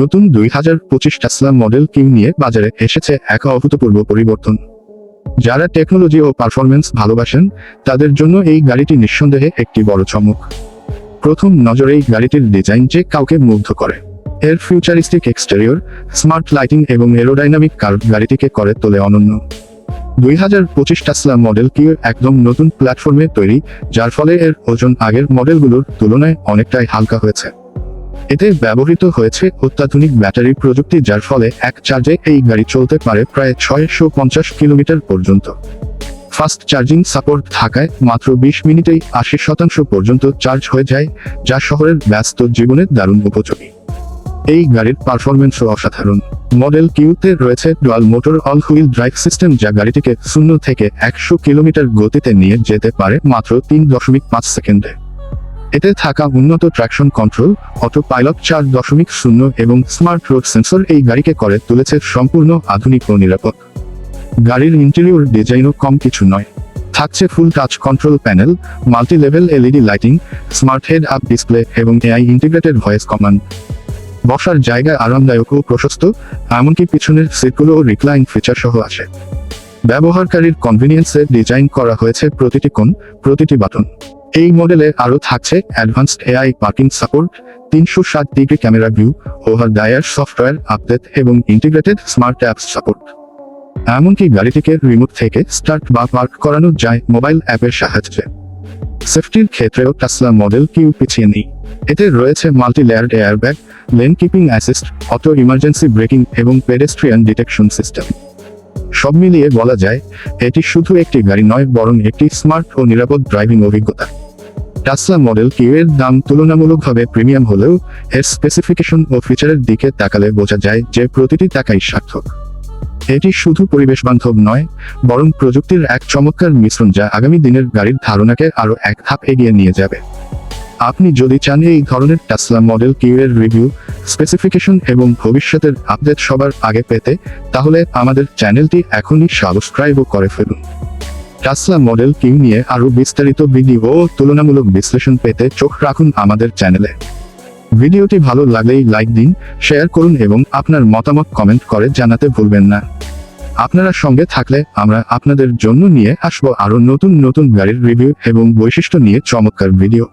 নতুন দুই হাজার পঁচিশ টেসলা মডেল কিউ নিয়ে বাজারে এসেছে এক অভূতপূর্ব পরিবর্তন। যারা টেকনোলজি ও পারফরমেন্স ভালোবাসেন, তাদের জন্য এই গাড়িটি নিঃসন্দেহে একটি বড় চমক। প্রথম নজরে এই গাড়িটির ডিজাইন যে কাউকে মুগ্ধ করে। এর ফিউচারিস্টিক এক্সটেরিয়র স্মার্ট লাইটিং এবং এরোডাইনামিক কার্ভ গাড়িটিকে করে তোলে অনন্য। দুই হাজার পঁচিশ টাসলা মডেল কিউ একদম নতুন প্ল্যাটফর্মে তৈরি, যার ফলে এর ওজন আগের মডেলগুলোর তুলনায় অনেকটাই হালকা হয়েছে। এতে ব্যবহৃত হয়েছে অত্যাধুনিক ব্যাটারি প্রযুক্তি যার ফলে এক চার্জে এই গাড়ি চলতে পারে প্রায় ছয়শো পঞ্চাশ কিলোমিটার পর্যন্ত। ফাস্ট চার্জিং সাপোর্ট থাকায় মাত্র বিশ মিনিটেই আশি শতাংশ পর্যন্ত চার্জ হয়ে যায়, যা শহরের ব্যস্ত জীবনের দারুণ উপযোগী। এই গাড়ির পারফরমেন্সও অসাধারণ। মডেল কিউতে রয়েছে dual motor all wheel drive system, যা গাড়িটিকে শূন্য থেকে একশো কিলোমিটার গতিতে নিয়ে যেতে পারে মাত্র তিন দশমিক পাঁচ সেকেন্ডে। এতে থাকা উন্নত ট্র্যাকশন কন্ট্রোল অটো পাইলট চার দশমিক শূন্য এবং স্মার্ট রোড সেন্সর এই গাড়িকে করে তুলেছে সম্পূর্ণ আধুনিক ও নিরাপদ। গাড়ির ইন্টেরিয়র ডিজাইনও কম কিছু নয়। থাকছে full touch control panel multi level LED lighting smart head up display এবং এআই ইন্টিগ্রেটেড ভয়েস কমান্ড বসার জায়গা আরামদায়ক ও প্রশস্ত, এমনকি পিছনের সিটগুলো রিক্লাইন ফিচার সহ আছে। ব্যবহারকারীর কনভিনিয়েন্সে ডিজাইন করা হয়েছে প্রতিটি কোণ, প্রতিটি বাটন। এই মডেলে আরও থাকছে অ্যাডভান্সড এআই পার্কিং সাপোর্ট, তিনশো ষাট degree camera view, over the air software update এবং ইন্টিগ্রেটেড স্মার্ট অ্যাপস সাপোর্ট। এমনকি গাড়িটিকে রিমোট থেকে স্টার্ট বা পার্ক করানো যায় মোবাইল অ্যাপের সাহায্যে। সেফটির ক্ষেত্রেও টাসলা মডেল কিউ পিছিয়ে নেই। এতে রয়েছে multi layered airbag lane keeping assist auto emergency braking এবং পেডেস্ট্রিয়ান ডিটেকশন সিস্টেম সব মিলিয়ে বলা যায়, এটি শুধু একটি গাড়ি নয়, বরং একটি স্মার্ট ও নিরাপদ ড্রাইভিং অভিজ্ঞতা। টাসলা মডেল কিউ এর দাম তুলনামূলকভাবে প্রিমিয়াম হলেও এর স্পেসিফিকেশন ও ফিচারের দিকে তাকালে বোঝা যায় যে প্রতিটি টাকাই সার্থক। এটি শুধু পরিবেশ বান্ধব নয়, বরং প্রযুক্তির এক চমৎকার মিশ্রণ যা আগামী দিনের গাড়ির ধারণাকে আরও এক ধাপ এগিয়ে নিয়ে যাবে। আপনি যদি চান এই ধরনের টাসলা মডেল কিউ এর রিভিউ স্পেসিফিকেশন এবং ভবিষ্যতের আপডেট সবার আগে পেতে, তাহলে আমাদের চ্যানেলটি এখনই সাবস্ক্রাইব করে ফেলুন। টাসলা মডেল কিউ নিয়ে আরও বিস্তারিত ভিডিও ও তুলনামূলক বিশ্লেষণ পেতে চোখ রাখুন আমাদের চ্যানেলে। ভিডিওটি ভালো লাগলেই লাইক দিন, শেয়ার করুন এবং আপনার মতামত কমেন্ট করে জানাতে ভুলবেন না। আপনারা সঙ্গে থাকলে আমরা আপনাদের জন্য নিয়ে আসব আরও নতুন নতুন গাড়ির রিভিউ এবং বৈশিষ্ট্য নিয়ে চমৎকার ভিডিও।